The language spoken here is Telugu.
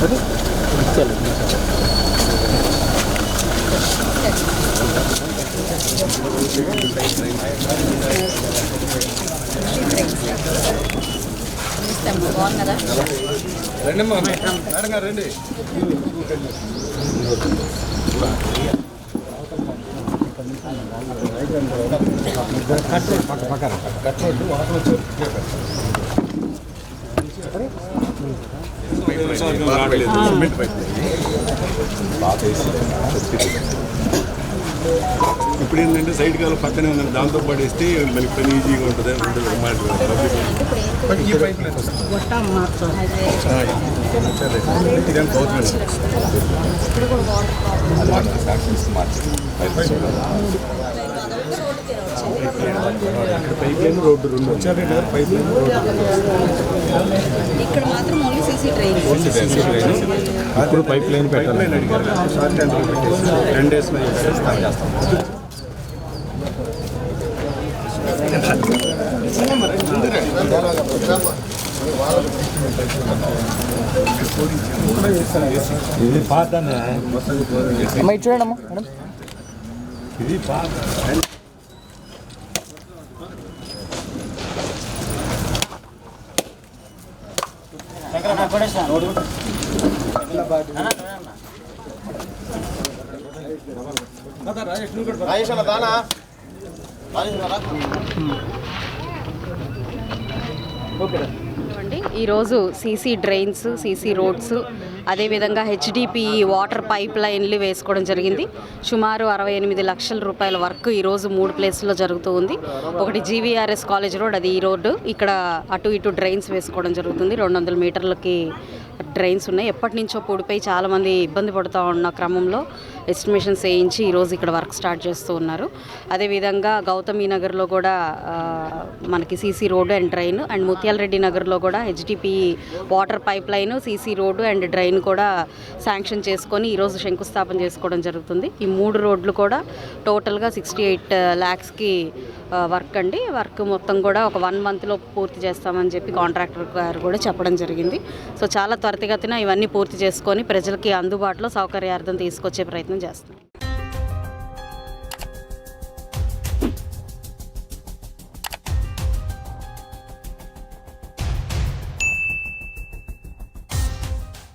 అది ఇచ్చేయాలండి రెండమ్మా మేడం గారు రండి కట్టలేదు పక్క పక్కన కట్టలేదు వాటర్ వచ్చి పైప్ ఇప్పుడు ఏంటంటే సైడ్ కాలం పక్కనే ఉందండి దాంతో పడేస్తే మళ్ళీ పని ఈజీగా ఉంటుంది పైప్ లైన్ పైప్ రోడ్డు రెండు పైప్ లైన్ ఇక్కడ మాత్రం ఓన్లీ సీసీ ట్రైన్. ఇప్పుడు పైప్ లైన్ పెట్టాలి అడిగారు సార్ టెండర్ పెట్టేసి టెన్ డేస్ స్టార్ట్ చేస్తాం ఇది పాతనే అమ్మ ఇటు చూడండి అమ్మ మేడం ఇది పాత ఈరోజు సీసీ డ్రైన్స్ సీసీ రోడ్స్ అదేవిధంగా హెచ్డిపి వాటర్ పైప్ లైన్లు వేసుకోవడం జరిగింది. సుమారు అరవై ఎనిమిది లక్షల రూపాయల వర్క్ ఈరోజు మూడు ప్లేసుల్లో జరుగుతూ ఉంది. ఒకటి జీవీఆర్ఎస్ కాలేజ్ రోడ్ అది ఈ రోడ్డు. ఇక్కడ అటు ఇటు డ్రైన్స్ వేసుకోవడం జరుగుతుంది. రెండు వందల మీటర్లకి డ్రైన్స్ ఉన్నాయి. ఎప్పటి నుంచో పొడిపోయి చాలామంది ఇబ్బంది పడుతూ ఉన్న క్రమంలో ఎస్టిమేషన్స్ వేయించి ఈరోజు ఇక్కడ వర్క్ స్టార్ట్ చేస్తూ ఉన్నారు. అదేవిధంగా గౌతమి నగర్లో కూడా మనకి CC road and drain and Mutyala Reddy నగర్లో కూడా HDP water pipe line CC road and drain కూడా శాంక్షన్ చేసుకొని ఈరోజు శంకుస్థాపన చేసుకోవడం జరుగుతుంది. ఈ మూడు రోడ్లు కూడా టోటల్గా సిక్స్టీ ఎయిట్ ల్యాక్స్కి వర్క్ అండి. వర్క్ మొత్తం కూడా ఒక వన్ మంత్లో పూర్తి చేస్తామని చెప్పి కాంట్రాక్టర్ గారు కూడా చెప్పడం జరిగింది. సో చాలా త్వర త్వరితగతిన ఇవన్నీ పూర్తి చేసుకొని ప్రజలకి అందుబాటులో సౌకర్యార్థం తీసుకొచ్చే ప్రయత్నం చేస్తున్నాం.